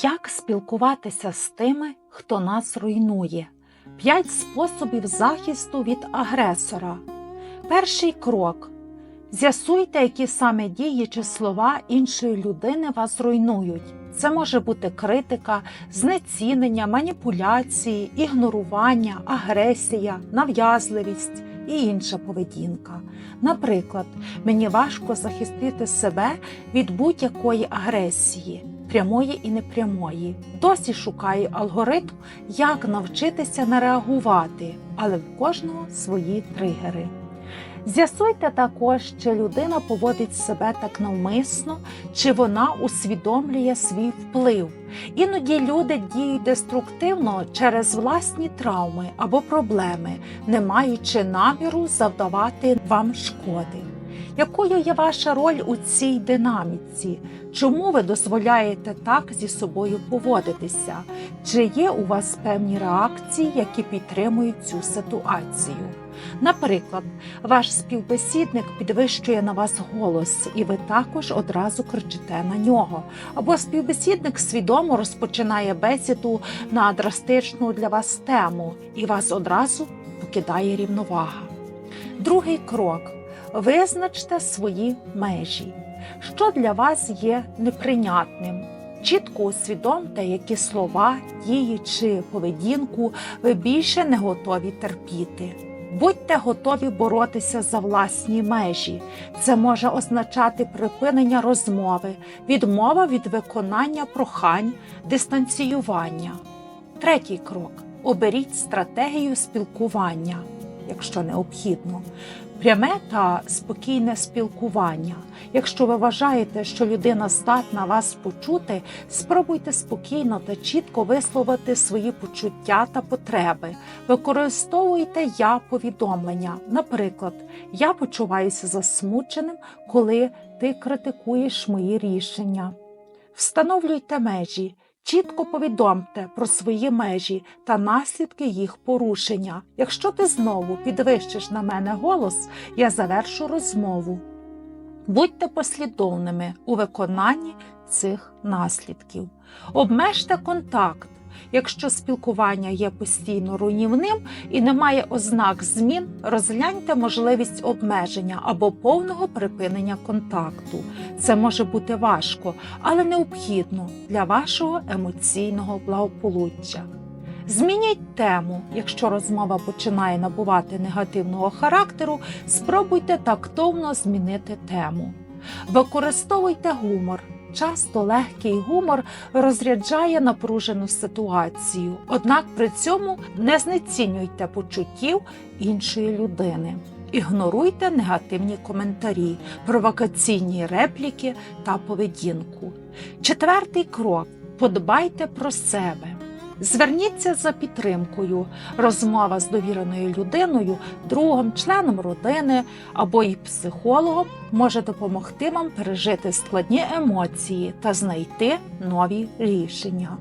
Як спілкуватися з тими, хто нас руйнує? П'ять способів захисту від агресора. Перший крок. З'ясуйте, які саме дії чи слова іншої людини вас руйнують. Це може бути критика, знецінення, маніпуляції, ігнорування, агресія, нав'язливість і інша поведінка. Наприклад, мені важко захистити себе від будь-якої агресії, прямої і непрямої. Досі шукаю алгоритм, як навчитися не реагувати, але в кожного свої тригери. З'ясуйте також, чи людина поводить себе так навмисно, чи вона усвідомлює свій вплив. Іноді люди діють деструктивно через власні травми або проблеми, не маючи наміру завдавати вам шкоди. Якою є ваша роль у цій динаміці? Чому ви дозволяєте так зі собою поводитися? Чи є у вас певні реакції, які підтримують цю ситуацію? Наприклад, ваш співбесідник підвищує на вас голос, і ви також одразу кричите на нього. Або співбесідник свідомо розпочинає бесіду на драстичну для вас тему, і вас одразу покидає рівновага. Другий крок. Визначте свої межі. Що для вас є неприйнятним? Чітко усвідомте, які слова, дії чи поведінку ви більше не готові терпіти. Будьте готові боротися за власні межі. Це може означати припинення розмови, відмова від виконання прохань, дистанціювання. Третій крок. Оберіть стратегію спілкування, якщо необхідно. Пряме та спокійне спілкування. Якщо ви вважаєте, що людина здатна вас почути, спробуйте спокійно та чітко висловити свої почуття та потреби. Використовуйте я повідомлення. Наприклад, я почуваюся засмученим, коли ти критикуєш мої рішення. Встановлюйте межі. Чітко повідомте про свої межі та наслідки їх порушення. Якщо ти знову підвищиш на мене голос, я завершу розмову. Будьте послідовними у виконанні цих наслідків. Обмежте контакт. Якщо спілкування є постійно руйнівним і немає ознак змін, розгляньте можливість обмеження або повного припинення контакту. Це може бути важко, але необхідно для вашого емоційного благополуччя. Змініть тему. Якщо розмова починає набувати негативного характеру, спробуйте тактовно змінити тему. Використовуйте гумор. Часто легкий гумор розряджає напружену ситуацію, однак при цьому не знецінюйте почуттів іншої людини. Ігноруйте негативні коментарі, провокаційні репліки та поведінку. Четвертий крок подбайте про себе. Зверніться за підтримкою. Розмова з довіреною людиною, другом, членом родини або й психологом може допомогти вам пережити складні емоції та знайти нові рішення.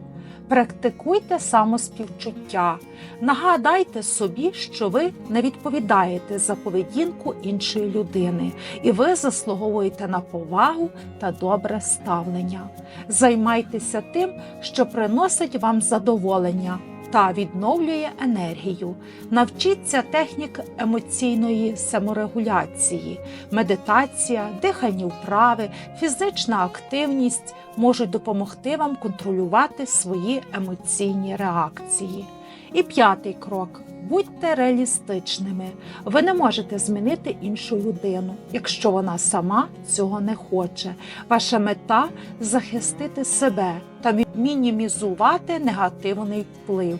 Практикуйте самоспівчуття. Нагадайте собі, що ви не відповідаєте за поведінку іншої людини, і ви заслуговуєте на повагу та добре ставлення. Займайтеся тим, що приносить вам задоволення та відновлює енергію. Навчіться технік емоційної саморегуляції, медитація, дихальні вправи, фізична активність можуть допомогти вам контролювати свої емоційні реакції. І п'ятий крок. Будьте реалістичними. Ви не можете змінити іншу людину, якщо вона сама цього не хоче. Ваша мета захистити себе та мінімізувати негативний вплив.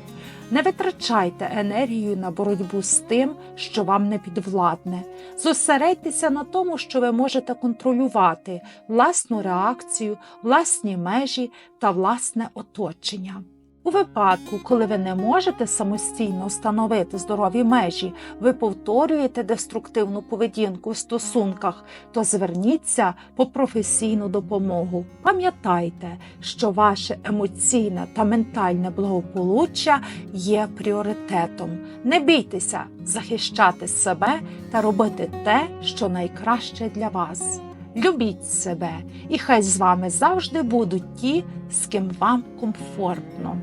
Не витрачайте енергію на боротьбу з тим, що вам не підвладне. Зосередьтеся на тому, що ви можете контролювати власну реакцію, власні межі та власне оточення. У випадку, коли ви не можете самостійно встановити здорові межі, ви повторюєте деструктивну поведінку в стосунках, то зверніться по професійну допомогу. Пам'ятайте, що ваше емоційне та ментальне благополуччя є пріоритетом. Не бійтеся захищати себе та робити те, що найкраще для вас. Любіть себе, і хай з вами завжди будуть ті, з ким вам комфортно.